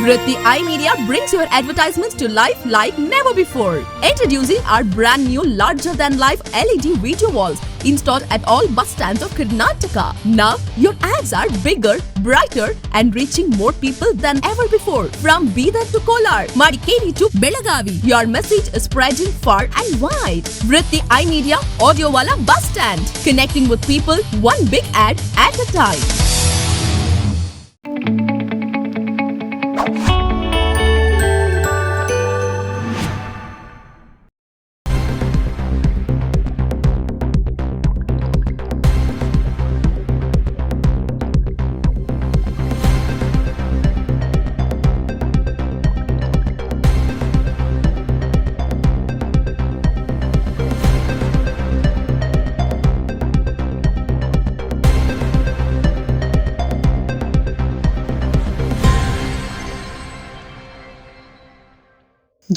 Vritti iMedia brings your advertisements to life like never before. Introducing our brand new larger than life LED video walls installed at all bus stands of Karnataka. Now your ads are bigger, brighter and reaching more people than ever before. From Bidar to Kolar, Madikeri to Belagavi, your message is spreading far and wide. Vritti iMedia Audio Wala bus stand, connecting with people one big ad at a time.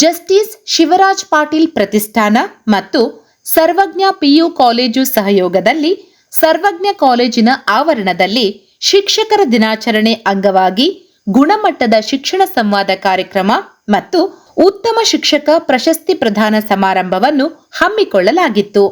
Justice Shivraj Patil Pratishthana ಮತ್ತು ಸರ್ವಜ್ಞ PU college ಸಹಯೋಗದಲ್ಲಿ ಸರ್ವಜ್ಞ ಕಾಲೇಜಿನ ಆವರಣದಲ್ಲಿ ಶಿಕ್ಷಕರ ದಿನಾಚರಣೆ ಅಂಗವಾಗಿ ಗುಣಮಟ್ಟದ ಶಿಕ್ಷಣ ಸಂವಾದ ಕಾರ್ಯಕ್ರಮ ಮತ್ತು ಉತ್ತಮ ಶಿಕ್ಷಕ ಪ್ರಶಸ್ತಿ ಪ್ರದಾನ ಸಮಾರಂಭವನ್ನು ಹಮ್ಮಿಕೊಳ್ಳಲಾಗಿತ್ತು.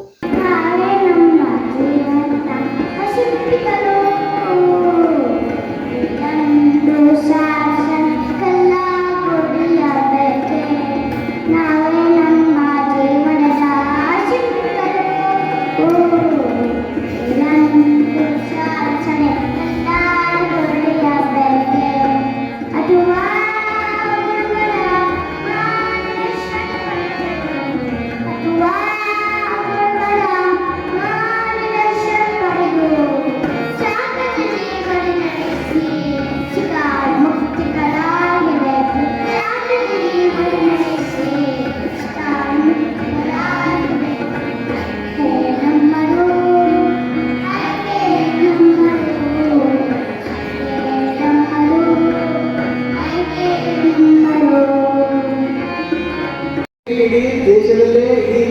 ಇಡೀ ದೇಶದಲ್ಲೇ ಇಡೀ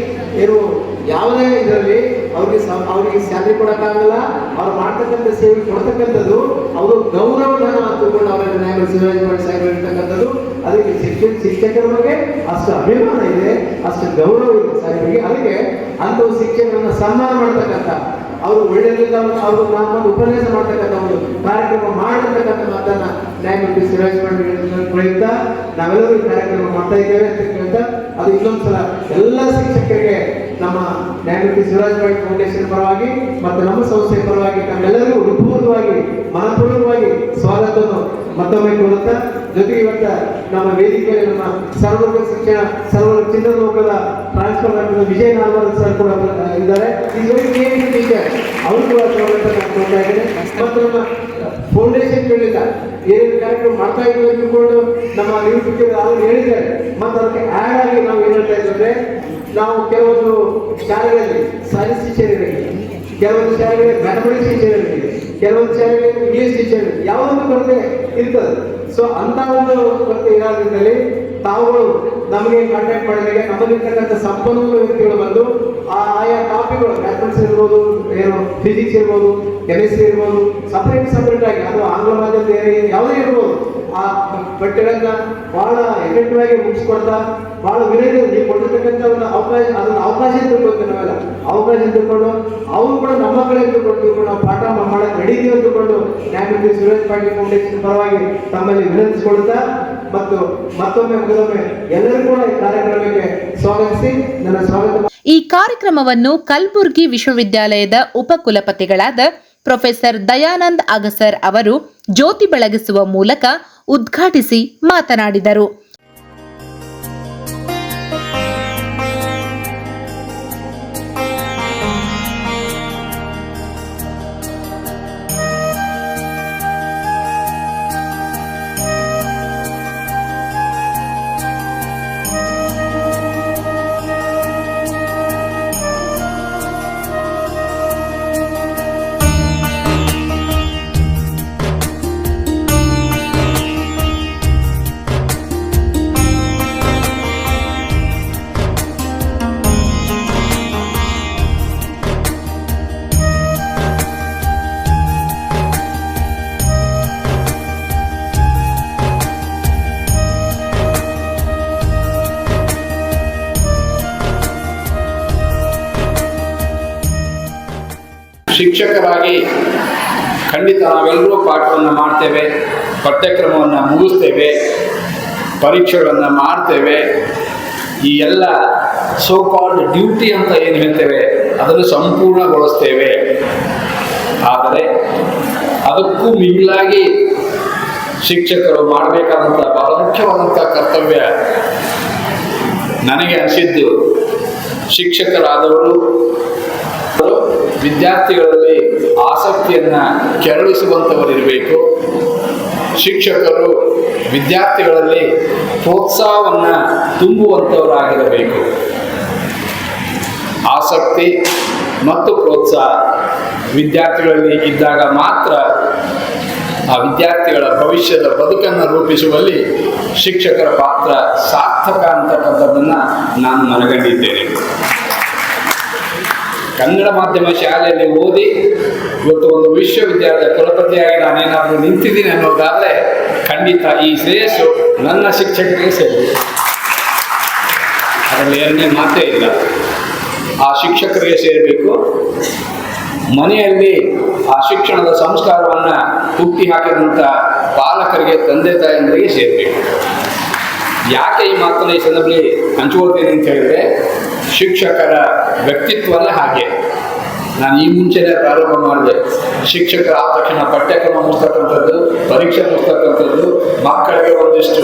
ಏನು ಯಾವುದೇ ಇದರಲ್ಲಿ ಅವ್ರಿಗೆ ಅವರಿಗೆ ಸ್ಯಾಲರಿ ಕೊಡಕ್ಕಾಗಲ್ಲ, ಅವ್ರು ಮಾಡ್ತಕ್ಕಂಥ ಸೇವೆ ಕೊಡ್ತಕ್ಕಂಥದ್ದು, ಅವರು ಗೌರವ ತಗೊಂಡು ಅವರ ನ್ಯಾಯ ಶಿವಾಜಿ ಸಾಹೇಬರು ಇರ್ತಕ್ಕಂಥದ್ದು, ಅದಕ್ಕೆ ಶಿಕ್ಷಣ ಶಿಕ್ಷಕರ ಬಗ್ಗೆ ಅಷ್ಟು ಅಭಿಮಾನ ಇದೆ, ಅಷ್ಟು ಗೌರವ ಇದೆ ಅದಕ್ಕೆ ಅಂಥವು ಶಿಕ್ಷಕರನ್ನ ಸನ್ಮಾನ ಮಾಡ್ತಕ್ಕಂಥ ಅವರು ಒಳ್ಳೆಯದಿಲ್ಲ ಅವರು ನಮ್ಮನ್ನು ಉಪನ್ಯಾಸ ಮಾಡ್ತಕ್ಕಂಥ ಒಂದು ಕಾರ್ಯಕ್ರಮ ಮಾಡತಕ್ಕಂಥ ಮಾತನ್ನ ನ್ಯಾಯಮೂರ್ತಿ ಸಿರಾಜ್ ಪ್ರಯುಕ್ತ ನಾವೆಲ್ಲರೂ ಕಾರ್ಯಕ್ರಮ ಮಾಡ್ತಾ ಇದ್ದೇವೆ ಅಂತ ಅದು ಇನ್ನೊಂದ್ಸಲ ಎಲ್ಲ ಶಿಕ್ಷಕರಿಗೆ ನಮ್ಮ ನ್ಯಾಯಮೂರ್ತಿ ಶಿವರಾಜ್ ಪಾಟೀಲ್ ಫೌಂಡೇಶನ್ ಪರವಾಗಿ ಮತ್ತು ನಮ್ಮ ಸಂಸ್ಥೆ ಪರವಾಗಿ ನಮ್ಮೆಲ್ಲರಿಗೂ ಹೃತ್ಪೂರ್ವಕವಾಗಿ ಮನಪೂರ್ವಕವಾಗಿ ಸ್ವಾಗತವನ್ನು ಮತ್ತೊಮ್ಮೆ ಕೊಡುತ್ತಾ, ಜೊತೆಗೆ ಇವತ್ತ ನಮ್ಮ ವೇದಿಕೆಯಲ್ಲಿ ನಮ್ಮ ಸರ್ವಲೋಕ ಶಿಕ್ಷಣ ಸರ್ವಲೋಕ ಚಿನ್ನದ ಲೋಕದ ಟ್ರಾನ್ಸ್ಫರ್ ಆಗಿರುವ ವಿಜಯ ನಾಲ್ವರ್ ಸರ್ ಕೂಡ ಇದ್ದಾರೆ. ಟೀಚರ್ ಅವರು ಕೂಡ ಸ್ವಾಗತ ನಾನು ಕೊಡ್ತಾ ಮತ್ತು ನಮ್ಮ ಫೌಂಡೇಶನ್ ಕೇಳಿದ ಏನೇನು ಕಾರ್ಯಕ್ರಮ ಮಾಡ್ತಾ ಇದ್ದೀವಿ ಅಂದುಕೊಂಡು ನಮ್ಮ ನಿರೂಪಕರು ಅವರು ಹೇಳಿದ್ದಾರೆ. ಮತ್ತು ಅದಕ್ಕೆ ಆ್ಯಡ್ ಆಗಿ ನಾವು ಏನು ಹೇಳ್ತಾ ಇದ್ದಾರೆ ನಾವು ಕೆಲವೊಂದು ಶಾಲೆಗಳಲ್ಲಿ ಸೈನ್ಸ್ ಟೀಚರ್ ಇರಲಿ ಕೆಲವೊಂದು ಶಾಲೆಗಳಿಗೆ ಮ್ಯಾಥಮೆಟಿಕ್ಸ್ ಟೀಚರ್ ಇರಲಿ ಕೆಲವೊಂದು ಶಾಲೆಗಳಿಗೆ ಇಂಗ್ಲೀಷ್ ಟೀಚರ್ ಯಾವುದೊಂದು ಕೊರತೆ? ಇರ್ತದೆ. ಸೊ ಅಂತ ಒಂದು ತಾವು ತಾವುಗಳು ನಮಗೆ ಕಾಂಟ್ಯಾಕ್ಟ್ ಮಾಡಿದಾಗ ನಮ್ಮಲ್ಲಿರ್ತಕ್ಕಂಥ ಸಂಪನ್ಮೂಲ ವ್ಯಕ್ತಿಗಳು ಬಂದು ಆ ಆಯಾ ಟಾಪಿಕ್ಗಳು ಮ್ಯಾಥಮೆಟಿಕ್ಸ್ ಇರ್ಬೋದು, ಏನು ಫಿಸಿಕ್ಸ್ ಇರ್ಬೋದು ಕೆಮಿಸ್ಟ್ರಿ ಇರ್ಬೋದು ಸಪ್ರೇಟ್ ಸಪ್ರೇಟ್ ಆಗಿ, ಅದು ಆಂಗ್ಲ ಮಾಧ್ಯಮದ ಯಾವುದೇ ಇರ್ಬೋದು, ಆ ಪಠ್ಯಗಳನ್ನ ಬಹಳ ಎಫೆಕ್ಟಿವ್ ಮುಗಿಸ್ಕೊಡ್ತಾ ಬಹಳ ವಿನಯ ನೀವು ಕೊಟ್ಟಿರ್ತಕ್ಕಂಥ ಅವಕಾಶ ಅದನ್ನ ಅವಕಾಶ ಅಂತ ತಿಳ್ಕೊತೀವಿ ನಾವೆಲ್ಲ. ಅವಕಾಶ ತಿಳ್ಕೊಂಡು, ಅವರು ಕೂಡ ನಮ್ಮ ಕಡೆ ತಿಳ್ಕೊಂಡು, ನಾವು ಪಾಠ ಮಾಡಕ್ಕೆ ನಡೀತೀವಿ ಅಂತ ತಿಳ್ಕೊಂಡು, ನ್ಯಾಯಮೂರ್ತಿ ಸುರೇಶ್ ಪಾಟೀಲ್ ಫೌಂಡೇಶನ್ ಪರವಾಗಿ ತಮ್ಮಲ್ಲಿ ವಿನಂತಿಸಿಕೊಳ್ತಾ ಮತ್ತು ಮತ್ತೊಮ್ಮೆ ಮುಗಿದೊಮ್ಮೆ ಎಲ್ಲರೂ ಈ ಕಾರ್ಯಕ್ರಮಕ್ಕೆ ಸ್ವಾಗತಿಸಿ, ನನ್ನ ಸ್ವಾಗತ ಈ ಕಾರ್ಯಕ್ರಮವನ್ನು ಕಲಬುರ್ಗಿ ವಿಶ್ವವಿದ್ಯಾಲಯದ ಉಪಕುಲಪತಿಗಳಾದ ಪ್ರೊಫೆಸರ್ ದಯಾನಂದ್ ಅಗಸರ್ ಅವರು ಜ್ಯೋತಿ ಬೆಳಗಿಸುವ ಮೂಲಕ ಉದ್ಘಾಟಿಸಿ ಮಾತನಾಡಿದರು. ಶಿಕ್ಷಕರಾಗಿ ಖಂಡಿತ ನಾವೆಲ್ಲರೂ ಪಾಠವನ್ನು ಮಾಡ್ತೇವೆ, ಪಠ್ಯಕ್ರಮವನ್ನು ಮುಗಿಸ್ತೇವೆ, ಪರೀಕ್ಷೆಗಳನ್ನು ಮಾಡ್ತೇವೆ. ಈ ಎಲ್ಲ ಸೋ ಕಾಲ್ಡ್ ಡ್ಯೂಟಿ ಅಂತ ಏನು ಹೇಳ್ತೇವೆ, ಅದನ್ನು ಸಂಪೂರ್ಣಗೊಳಿಸ್ತೇವೆ. ಆದರೆ ಅದಕ್ಕೂ ಮಿಗಿಲಾಗಿ ಶಿಕ್ಷಕರು ಮಾಡಬೇಕಾದಂಥ ಬಹಳ ಮುಖ್ಯವಾದಂಥ ಕರ್ತವ್ಯ ನನಗೆ ಅನಿಸಿದ್ದು ಶಿಕ್ಷಕರಾದವರು, ವಿದ್ಯಾರ್ಥಿಗಳಲ್ಲಿ ಆಸಕ್ತಿಯನ್ನು ಕೆರಳಿಸುವಂಥವರಿರಬೇಕು. ಶಿಕ್ಷಕರು ವಿದ್ಯಾರ್ಥಿಗಳಲ್ಲಿ ಪ್ರೋತ್ಸಾಹವನ್ನು ತುಂಬುವಂಥವರಾಗಿರಬೇಕು. ಆಸಕ್ತಿ ಮತ್ತು ಪ್ರೋತ್ಸಾಹ ವಿದ್ಯಾರ್ಥಿಗಳಲ್ಲಿ ಇದ್ದಾಗ ಮಾತ್ರ ಆ ವಿದ್ಯಾರ್ಥಿಗಳ ಭವಿಷ್ಯದ ಬದುಕನ್ನು ರೂಪಿಸುವಲ್ಲಿ ಶಿಕ್ಷಕರ ಪಾತ್ರ ಸಾರ್ಥಕ ಅಂತಕ್ಕಂಥದ್ದನ್ನು ನಾನು ಮನಗಂಡಿದ್ದೇನೆ. ಕನ್ನಡ ಮಾಧ್ಯಮ ಶಾಲೆಯಲ್ಲಿ ಓದಿ ಇವತ್ತು ಒಂದು ವಿಶ್ವವಿದ್ಯಾಲಯದ ಕುಲಪತಿಯಾಗಿ ನಾನೇನಾದರೂ ನಿಂತಿದ್ದೀನಿ ಅನ್ನೋದಾದರೆ ಖಂಡಿತ ಈ ಶ್ರೇಯಸ್ಸು ನನ್ನ ಶಿಕ್ಷಕರಿಗೆ ಸೇರಿದೆ. ಅದರಲ್ಲಿ ಎರಡನೇ ಮಾತೇ ಇಲ್ಲ. ಆ ಶಿಕ್ಷಕರಿಗೆ ಸೇರಬೇಕು. ಮನೆಯಲ್ಲಿ ಆ ಶಿಕ್ಷಣದ ಸಂಸ್ಕಾರವನ್ನು ಹುಟ್ಟಿ ಹಾಕಿದಂಥ ಪಾಲಕರಿಗೆ, ತಂದೆ ತಾಯಂದರಿಗೆ ಸೇರಬೇಕು. ಯಾಕೆ ಈ ಮಾತನ್ನು ಈ ಸಂದರ್ಭದಲ್ಲಿ ಹಂಚಿಕೊಳ್ತೇನೆ ಅಂತ ಹೇಳಿದ್ರೆ ಶಿಕ್ಷಕರ ವ್ಯಕ್ತಿತ್ವನೇ ಹಾಗೆ. ನಾನು ಈ ಮುಂಚೆನೇ ಪ್ರಾರಂಭ ಮಾಡಿದೆ. ಶಿಕ್ಷಕರ ಆ ತಕ್ಷಣ ಪಠ್ಯಕ್ರಮ ಮುಗಿಸ್ತಕ್ಕಂಥದ್ದು, ಪರೀಕ್ಷೆ ಮುಗಿಸ್ತಕ್ಕಂಥದ್ದು, ಮಕ್ಕಳಿಗೆ ಒಂದಿಷ್ಟು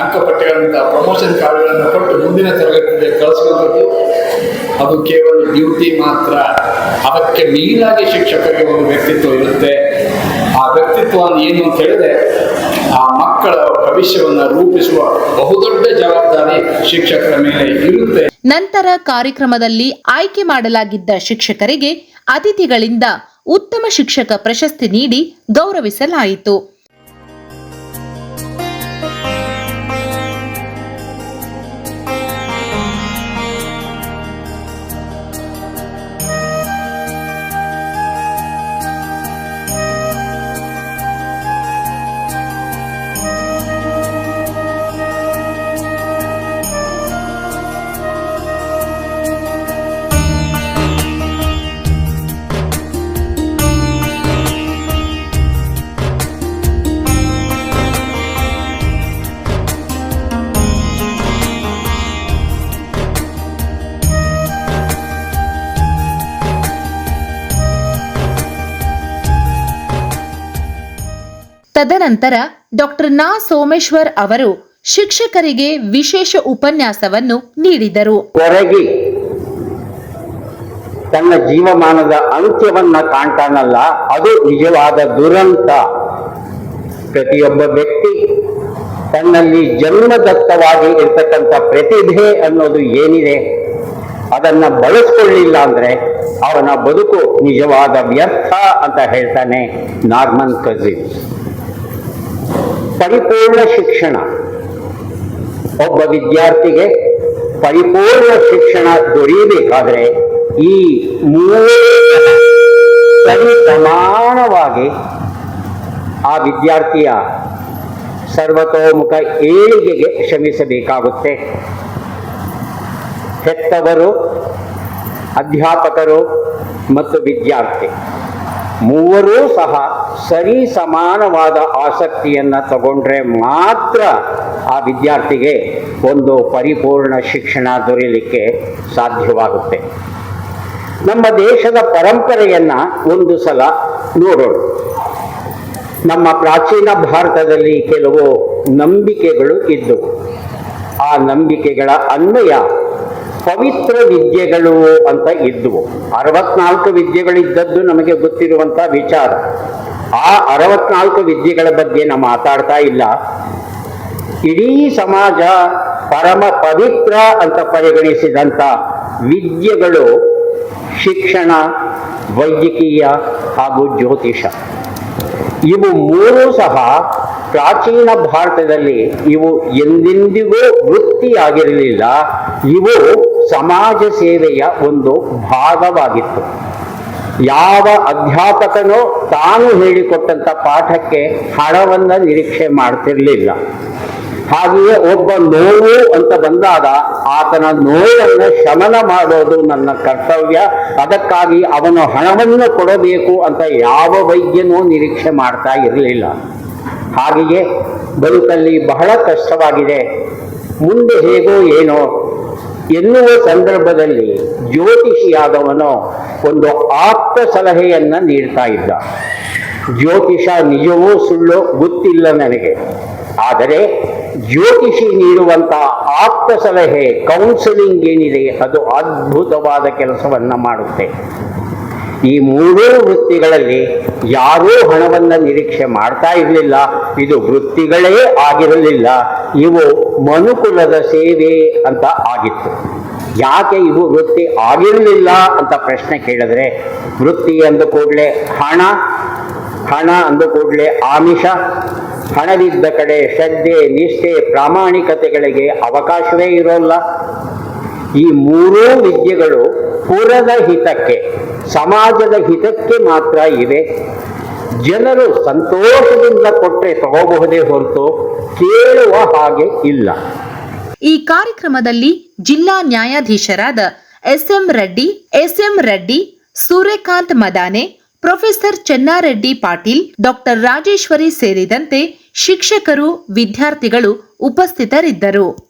ಅಂಕಪಟ್ಟಿಗಳಂತ ಪ್ರಮೋಷನ್ ಕಾರ್ಡ್ಗಳನ್ನು ಕೊಟ್ಟು ಮುಂದಿನ ತರಗತಿಗೆ ಕಳಿಸುವಂಥದ್ದು ಅದು ಕೇವಲ ಡ್ಯೂಟಿ ಮಾತ್ರ. ಅದಕ್ಕೆ ಮೀನಾಗಿ ಶಿಕ್ಷಕರಿಗೆ ಒಂದು ವ್ಯಕ್ತಿತ್ವ ಇರುತ್ತೆ. ಆ ವ್ಯಕ್ತಿತ್ವ ಏನು ಅಂತ ಹೇಳಿದ್ರೆ ಆ ಮಕ್ಕಳ ಭವಿಷ್ಯವನ್ನು ರೂಪಿಸುವ ಬಹುದೊಡ್ಡ ಜವಾಬ್ದಾರಿ ಶಿಕ್ಷಕರ ಮೇಲೆ ಇರುತ್ತೆ. ನಂತರ ಕಾರ್ಯಕ್ರಮದಲ್ಲಿ ಆಯ್ಕೆ ಮಾಡಲಾಗಿದ್ದ ಶಿಕ್ಷಕರಿಗೆ ಅತಿಥಿಗಳಿಂದ ಉತ್ತಮ ಶಿಕ್ಷಕ ಪ್ರಶಸ್ತಿ ನೀಡಿ ಗೌರವಿಸಲಾಯಿತು. ತದನಂತರ ಡಾಕ್ಟರ್ ನಾ ಸೋಮೇಶ್ವರ್ ಅವರು ಶಿಕ್ಷಕರಿಗೆ ವಿಶೇಷ ಉಪನ್ಯಾಸವನ್ನು ನೀಡಿದರು. ತನ್ನ ಜೀವಮಾನದ ಅಂತ್ಯವನ್ನ ಕಾಣ್ತಾನಲ್ಲ, ಅದು ನಿಜವಾದ ದುರಂತ. ಪ್ರತಿಯೊಬ್ಬ ವ್ಯಕ್ತಿ ತನ್ನಲ್ಲಿ ಜನ್ಮದತ್ತವಾಗಿ ಇರ್ತಕ್ಕಂಥ ಪ್ರತಿಭೆ ಅನ್ನೋದು ಏನಿದೆ, ಅದನ್ನ ಬಳಸ್ಕೊಳ್ಳಿಲ್ಲ ಅಂದ್ರೆ ಅವನ ಬದುಕು ನಿಜವಾದ ವ್ಯರ್ಥ ಅಂತ ಹೇಳ್ತಾನೆ ನಾರ್ಮನ್ ಕಜಿನ್ ಪರಿಪೂರ್ಣ ಶಿಕ್ಷಣ. ಒಬ್ಬ ವಿದ್ಯಾರ್ಥಿಗೆ ಪರಿಪೂರ್ಣ ಶಿಕ್ಷಣ ದೊರೆಯಬೇಕಾದ್ರೆ ಈ ಮೂರು ಸಮಾನವಾಗಿ ಆ ವಿದ್ಯಾರ್ಥಿಯ ಸರ್ವತೋಮುಖ ಏಳಿಗೆಗೆ ಶ್ರಮಿಸಬೇಕಾಗುತ್ತೆ. ಹೆತ್ತವರು, ಅಧ್ಯಾಪಕರು ಮತ್ತು ವಿದ್ಯಾರ್ಥಿ. ಮೂವರೂ ಸಹ ಸರಿ ಸಮಾನವಾದ ಆಸಕ್ತಿಯನ್ನು ತಗೊಂಡ್ರೆ ಮಾತ್ರ ಆ ವಿದ್ಯಾರ್ಥಿಗೆ ಒಂದು ಪರಿಪೂರ್ಣ ಶಿಕ್ಷಣ ದೊರೆಯಲಿಕ್ಕೆ ಸಾಧ್ಯವಾಗುತ್ತೆ. ನಮ್ಮ ದೇಶದ ಪರಂಪರೆಯನ್ನ ಒಂದು ಸಲ ನೋಡೋಣ. ನಮ್ಮ ಪ್ರಾಚೀನ ಭಾರತದಲ್ಲಿ ಕೆಲವು ನಂಬಿಕೆಗಳು ಇದ್ದವು. ಆ ನಂಬಿಕೆಗಳ ಅನ್ವಯ ಪವಿತ್ರ ವಿದ್ಯೆಗಳು ಅಂತ ಇದ್ದುವು ಅರವತ್ನಾಲ್ಕು ವಿದ್ಯೆಗಳಿದ್ದದ್ದು ನಮಗೆ ಗೊತ್ತಿರುವಂಥ ವಿಚಾರ. ಆ ಅರವತ್ನಾಲ್ಕು ವಿದ್ಯೆಗಳ ಬಗ್ಗೆ ನಾವು ಮಾತಾಡ್ತಾ ಇಲ್ಲ. ಇಡೀ ಸಮಾಜ ಪರಮ ಪವಿತ್ರ ಅಂತ ಪರಿಗಣಿಸಿದಂಥ ವಿದ್ಯೆಗಳು ಶಿಕ್ಷಣ, ವೈದ್ಯಕೀಯ ಹಾಗೂ ಜ್ಯೋತಿಷ. ಇವು ಮೂರೂ ಸಹ ಪ್ರಾಚೀನ ಭಾರತದಲ್ಲಿ ಇವು ಎಂದೆಂದಿಗೂ ವೃತ್ತಿಯಾಗಿರಲಿಲ್ಲ. ಇವು ಸಮಾಜ ಸೇವೆಯ ಒಂದು ಭಾಗವಾಗಿತ್ತು. ಯಾವ ಅಧ್ಯಾಪಕನೋ ತಾನು ಹೇಳಿಕೊಟ್ಟಂತ ಪಾಠಕ್ಕೆ ಹಣವನ್ನು ನಿರೀಕ್ಷೆ ಮಾಡ್ತಿರ್ಲಿಲ್ಲ. ಹಾಗೆಯೇ ಒಬ್ಬ ನೋವು ಅಂತ ಬಂದಾಗ ಆತನ ನೋವನ್ನು ಶಮನ ಮಾಡೋದು ನನ್ನ ಕರ್ತವ್ಯ. ಅದಕ್ಕಾಗಿ ಅವನು ಹಣವನ್ನು ಕೊಡಬೇಕು ಅಂತ ಯಾವ ವೈದ್ಯನೂ ನಿರೀಕ್ಷೆ ಮಾಡ್ತಾ ಇರಲಿಲ್ಲ. ಹಾಗೆಯೇ ಬದುಕಲ್ಲಿ ಬಹಳ ಕಷ್ಟವಾಗಿದೆ. ಮುಂದೆ ಹೇಗೋ ಏನೋ ಎನ್ನುವ ಸಂದರ್ಭದಲ್ಲಿ ಜ್ಯೋತಿಷಿಯಾದವನು ಒಂದು ಆಪ್ತ ಸಲಹೆಯನ್ನು ನೀಡ್ತಾ ಇದ್ದ. ಜ್ಯೋತಿಷ ನಿಜವೂ ಸುಳ್ಳು ಗೊತ್ತಿಲ್ಲ ನನಗೆ. ಆದರೆ ಜ್ಯೋತಿಷಿ ನೀಡುವಂತ ಆಪ್ತ ಸಲಹೆ ಕೌನ್ಸಿಲಿಂಗ್ ಏನಿದೆ, ಅದು ಅದ್ಭುತವಾದ ಕೆಲಸವನ್ನು ಮಾಡುತ್ತೆ. ಈ ಮೂರೂ ವೃತ್ತಿಗಳಲ್ಲಿ ಯಾರೂ ಹಣವನ್ನು ನಿರೀಕ್ಷೆ ಮಾಡ್ತಾ ಇರಲಿಲ್ಲ. ಇದು ವೃತ್ತಿಗಳೇ ಆಗಿರಲಿಲ್ಲ. ಇವು ಮನುಕುಲದ ಸೇವೆ ಅಂತ ಆಗಿತ್ತು. ಯಾಕೆ ಇವು ವೃತ್ತಿ ಆಗಿರಲಿಲ್ಲ ಅಂತ ಪ್ರಶ್ನೆ ಕೇಳಿದ್ರೆ, ವೃತ್ತಿ ಅಂದ ಕೂಡಲೇ ಹಣ ಹಣ ಅಂದ ಕೂಡಲೇ ಆಮಿಷ, ಹಣವಿದ್ದ ಕಡೆ ಶ್ರದ್ಧೆ, ನಿಷ್ಠೆ, ಪ್ರಾಮಾಣಿಕತೆಗಳಿಗೆ ಅವಕಾಶವೇ ಇರೋಲ್ಲ. ಈ ಮೂರೂ ವಿದ್ಯೆಗಳು ಪುರದ ಹಿತಕ್ಕೆ ಸಮಾಜದ ಹಿತಕ್ಕೆ ಮಾತ್ರ ಇವೆ. ಜನರು ಸಂತೋಷದಿಂದ ಕೊಟ್ಟರೆ ತಗೋಬಹುದೇ ಹೊರತು ಕೇಳುವ ಹಾಗೆ ಇಲ್ಲ. ಈ ಕಾರ್ಯಕ್ರಮದಲ್ಲಿ ಜಿಲ್ಲಾ ನ್ಯಾಯಾಧೀಶರಾದ SM Reddy SM Reddy, Suryakant Madane, professor Chennareddy Patil, doctor Rajeshwari ಸೇರಿದಂತೆ ಶಿಕ್ಷಕರು, ವಿದ್ಯಾರ್ಥಿಗಳು ಉಪಸ್ಥಿತರಿದ್ದರು.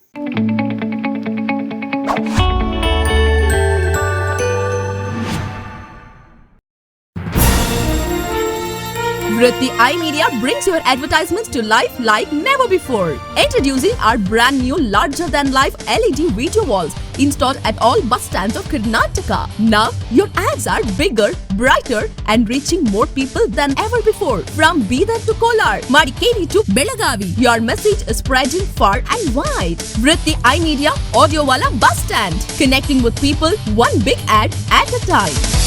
Vritti iMedia brings your advertisements to life like never before. Introducing our brand new larger than life LED video walls installed at all bus stands of Karnataka. Now your ads are bigger, brighter and reaching more people than ever before. From Bidar to Kolar, Madikeri to Belagavi, your message is spreading far and wide. Vritti iMedia Audio Wala bus stand, connecting with people one big ad at a time.